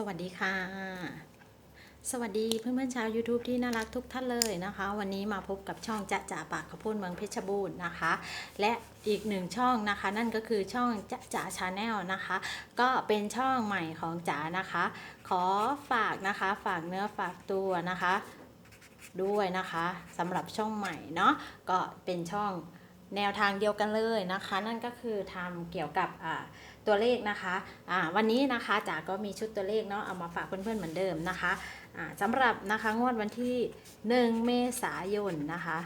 สวัสดีค่ะ สวัสดีเพื่อนๆชาว YouTube ที่น่ารักทุกท่านเลยนะคะ วันนี้มาพบกับช่องจะจ่าปากขพูนเมืองเพชรบูรณ์นะคะ และอีกหนึ่งช่องนะคะ นั่นก็คือช่องจะจ่าชาแนลนะคะ ก็เป็นช่องใหม่ของจ๋านะคะ ขอฝากนะคะฝากเนื้อฝากตัวนะคะ ด้วยนะคะสำหรับช่องใหม่เนาะก็เป็นช่อง แนวทางเดียวกันเลยนะคะ นั่นก็คือทำเกี่ยวกับตัวเลขนะคะอ่าวันนี้นะคะจ๋าก็มีชุดตัวเลขเนาะเอามาฝากเพื่อนๆเหมือนเดิมนะคะอ่าสำหรับนะคะงวดวันที่ 1 เมษายนนะคะ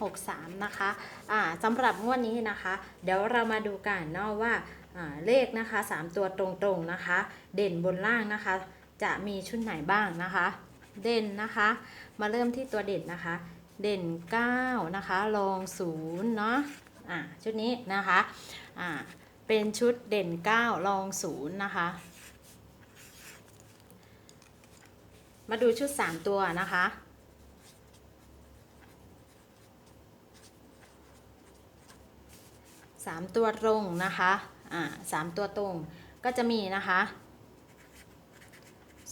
63นะคะอ่าสำหรับงวดนี้นะคะ เดี๋ยวเรามาดูกันเนาะว่าอ่าเลขนะคะ 3 ตัวตรงๆนะคะ เด่นบนล่างนะคะ จะมีชุดไหนบ้างนะคะ เด่นนะคะ มาเริ่มที่ตัวเด่นนะคะ เด่น 9 นะคะรอง0เนาะอ่าชุดนี้นะคะอ่าเป็นชุดเด่น 9 รอง0นะคะ มาดูชุด 3 ตัวนะคะสามตัวตรงนะคะ อ่าสามตัวตรงก็จะมีนะคะ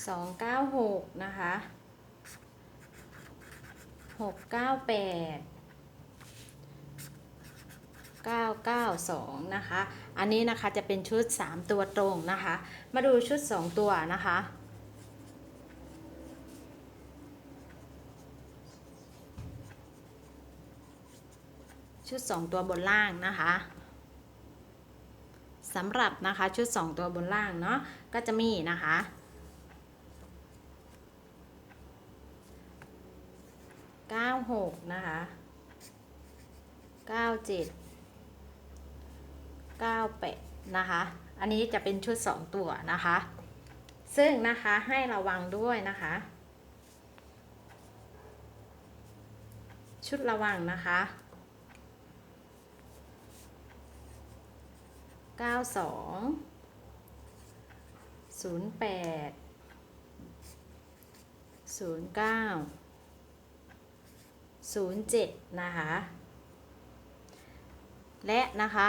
สองเก้าหกนะคะ หกเก้าแปดเก้าเก้าสองนะคะ อันนี้นะคะจะเป็นชุดสามตัวตรงนะคะ มาดูชุดสองตัวนะคะ ชุด 2 ตัวบนล่างนะคะสำหรับนะคะชุด 2 ตัวบนล่างเนาะก็จะมีนะคะ 96นะคะ97 98นะคะ อันนี้จะเป็นชุด2ตัวนะคะ ซึ่งนะคะให้ระวังด้วยนะคะ ชุดระวังนะคะเก้าสองศูนย์แปดศูนย์เก้า ศูนย์เจ็ดนะคะ และนะคะ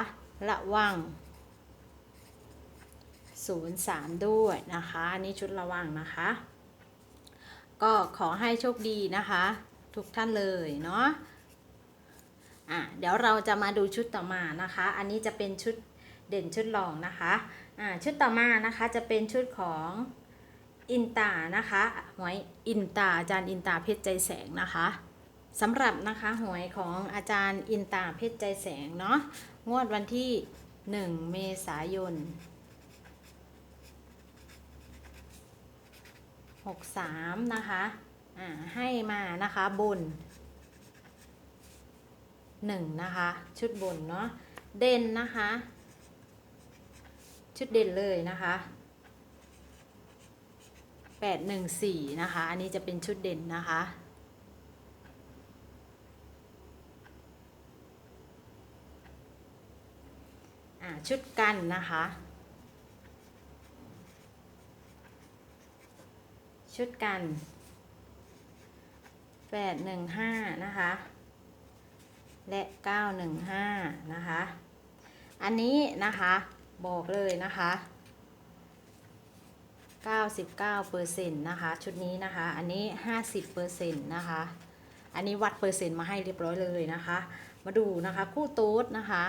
ระวังศูนย์สามด้วยนะคะ อันนี้ชุดระวังนะคะ ก็ขอให้โชคดีนะคะ ทุกท่านเลยเนาะอะเดี๋ยวเราจะมาดูชุดต่อมานะคะ อันนี้จะเป็นชุดเด่นชุดรองนะคะอ่าชุดต่อมานะคะจะเป็นชุดของอินตานะคะหวยอินตาอาจารย์อินตาเพชรใจแสงนะคะ สำหรับนะคะหวยของอาจารย์อินตาเพชรใจแสงเนาะงวดวันที่ 1 เมษายน 63 นะคะอ่าให้มานะคะบน 1 นะคะ ชุดบนเนาะเด่นนะคะ ชุดเด่นเลยนะคะ814นะคะ อันนี้จะเป็นชุดเด่นนะคะ ชุดกันนะคะ ชุดกัน815นะคะ และ915นะคะ อันนี้นะคะบอกเลยนะคะ99%นะคะชุดนี้นะคะอันนี้ 50%นะคะอันนี้วัดเปอร์เซ็นต์มาให้เรียบร้อยเลยนะคะ มาดูนะคะคู่ตูดนะคะ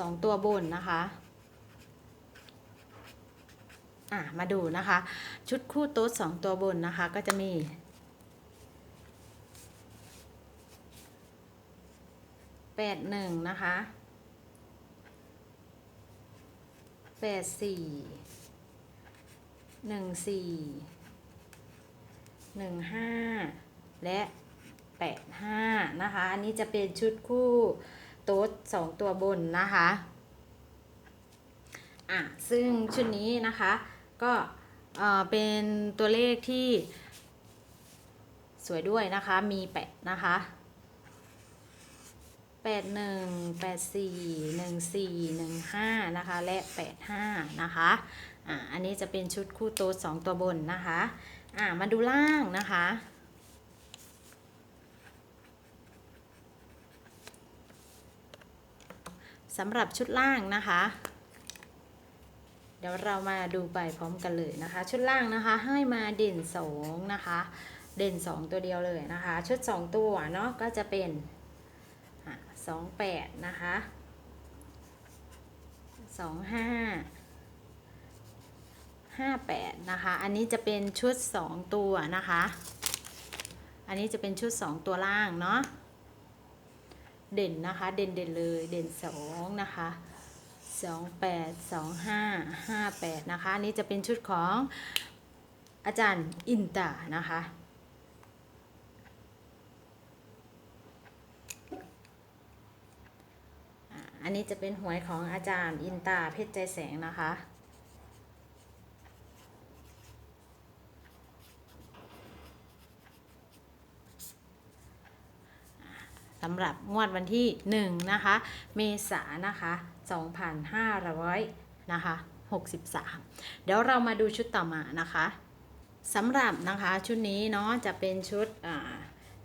สองตัวบนนะคะอะมาดูนะคะ ชุดคู่โต๊ดสองตัวบนนะคะก็จะมีแปดหนึ่งนะคะแปดสี่หนึ่งสี่หนึ่งห้าและแปดห้านะคะ อันนี้จะเป็นชุดคู่ ต๊ดสองตัวบนนะคะอะซึ่งชุดนี้นะคะก็เอ่อเป็นตัวเลขที่สวยด้วยนะคะมีแปดนะคะแปดหนึ่งแปดสี่หนึ่งสี่หนึ่งห้านะคะและแปดห้านะคะอ่าอันนี้จะเป็นชุดคู่โต๊ดสองตัวบนนะคะอ่ามาดูล่างนะคะ สำหรับชุดล่างนะคะ เดี๋ยวเรามาดูไปพร้อมกันเลยนะคะ ชุดล่างนะคะให้มาเด่นสองนะคะ เด่นสองตัวเดียวเลยนะคะ ชุดสองตัวเนาะก็จะเป็นสองแปดนะคะสองห้าห้าแปดนะคะ อันนี้จะเป็นชุดสองตัวนะคะ อันนี้จะเป็นชุดสองตัวล่างเนาะ เด่นนะคะ เด่นเด่นเลยเด่นสองนะคะสองแปดสองห้าห้าแปดนะคะนี้จะเป็นชุดของอาจารย์อินตานะคะอันนี้จะเป็นหวยของอาจารย์อินตาเพชรใจแสงนะคะ สำหรับงวดวันที่1นะคะ เมษานะคะ2500นะคะ63 เดี๋ยวเรามาดูชุดต่อมานะคะสำหรับนะคะชุดนี้เนาะจะเป็นชุด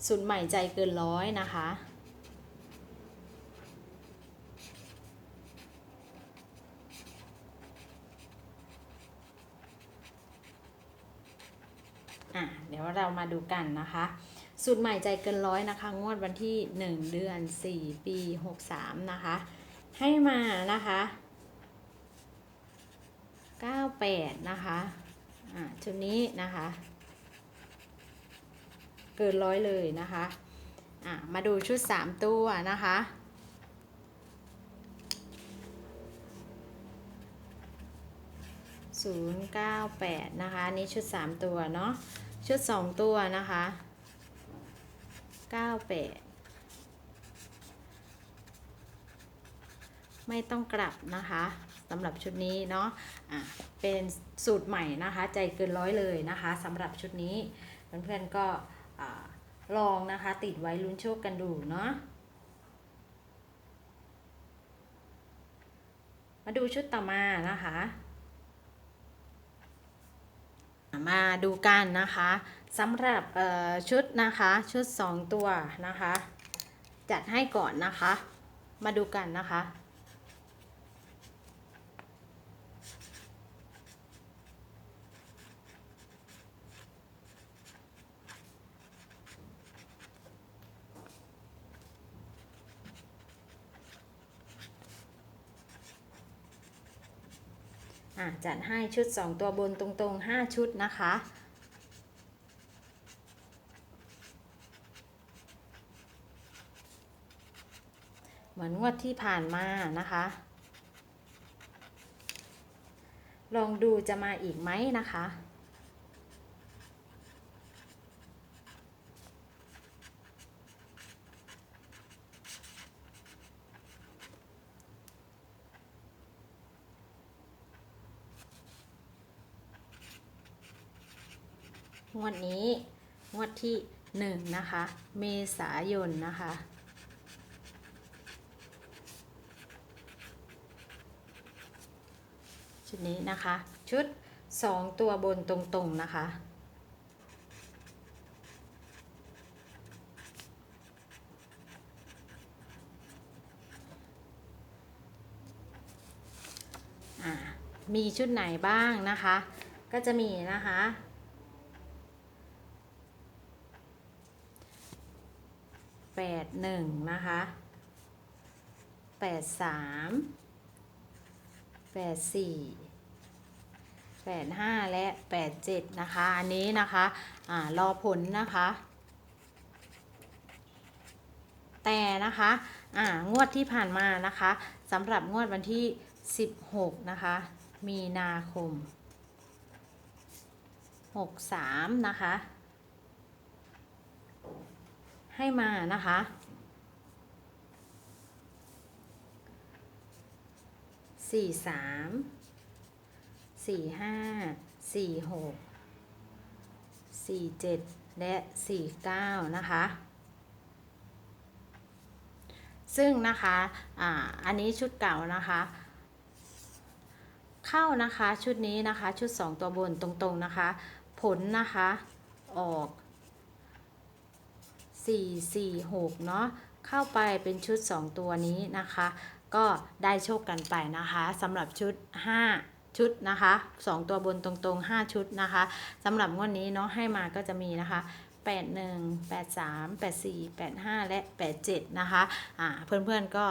สุดใหม่ใจเกินร้อยนะคะเดี๋ยวเรามาดูกันนะคะ สูตรใหม่ใจเกินร้อยนะคะ งวดวันที่ 1 เดือน 4 ปี 63 นะคะ ให้มานะคะ 98 นะคะอะชุดนี้นะคะ เกินร้อยเลยนะคะอะมาดูชุด 3 ตัวนะคะ098 นะคะนนี้ชุด 3 ตัวเนาะชุด 2 ตัวนะคะ 98ไม่ต้องกลับนะคะสำหรับชุดนี้เนาะะเป็นสูตรใหม่นะคะ ใจเกินร้อยเลยนะคะสำหรับชุดนี้เพื่อนๆก็ลองนะคะ ติดไว้ลุ้นโชคกันดูเนาะมาดูชุดต่อมานะคะ มาดูกันนะคะ สำหรับชุดนะคะชุด 2 ตัวนะคะ จัดให้ก่อนนะคะ มาดูกันนะคะอะจัดให้ชุด 2 ตัวบนตรงๆ 5 ชุดนะคะ เหมือนงวดที่ผ่านมานะคะ ลองดูจะมาอีกไหมนะคะงวดนี้ งวดที่หนึ่งนะคะ เมษายนนะคะ ชุดนี้นะคะ ชุด 2 ตัวบนตรงๆนะคะ มีชุดไหนบ้างนะคะ ก็จะมีนะคะแปดหนึ่งนะคะแปดสาม แปดสี่แปดห้าและแปดเจ็ดนะคะ อันนี้นะคะอ่ารอผลนะคะ แต่นะคะอ่างวดที่ผ่านมานะคะสำหรับงวดวันที่16นะคะ มีนาคม63นะคะ ให้มานะคะ สี่สามสี่ห้าสี่หกสี่เจ็ดและสี่เก้านะคะ ซึ่งนะคะอ่าอันนี้ชุดเก่านะคะเข้านะคะชุดนี้นะคะชุด 2 ตัวบนตรงๆนะคะ ผลนะคะออก 4 4 6 เนาะเข้าไปเป็นชุด 2 ตัวนี้นะคะ ก็ได้โชคกันไปนะคะสำหรับชุด 5ชุดนะคะ 2 ตัวบนตรงๆ 5 ชุดนะคะสำหรับงวดนี้เนาะให้มาก็จะมีนะคะ 81 83 84 85 และ 87 นะคะอ่าเพื่อนๆก็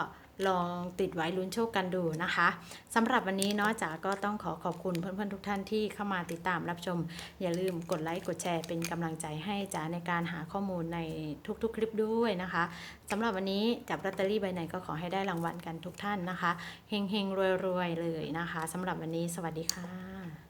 ลองติดไว้ลุ้นโชคกันดูนะคะสำหรับวันนี้เนาะจ๋าก็ต้องขอขอบคุณเพื่อนๆทุกท่านที่เข้ามาติดตามรับชม อย่าลืมกดไลค์กดแชร์เป็นกำลังใจให้จ๋าในการหาข้อมูลในทุกๆ คลิปด้วยนะคะสำหรับวันนี้จับลอตเตอรี่ใบไหนก็ขอให้ได้รางวัลกันทุกท่านนะคะเฮงๆรวยๆเลยนะคะสำหรับวันนี้สวัสดีค่ะ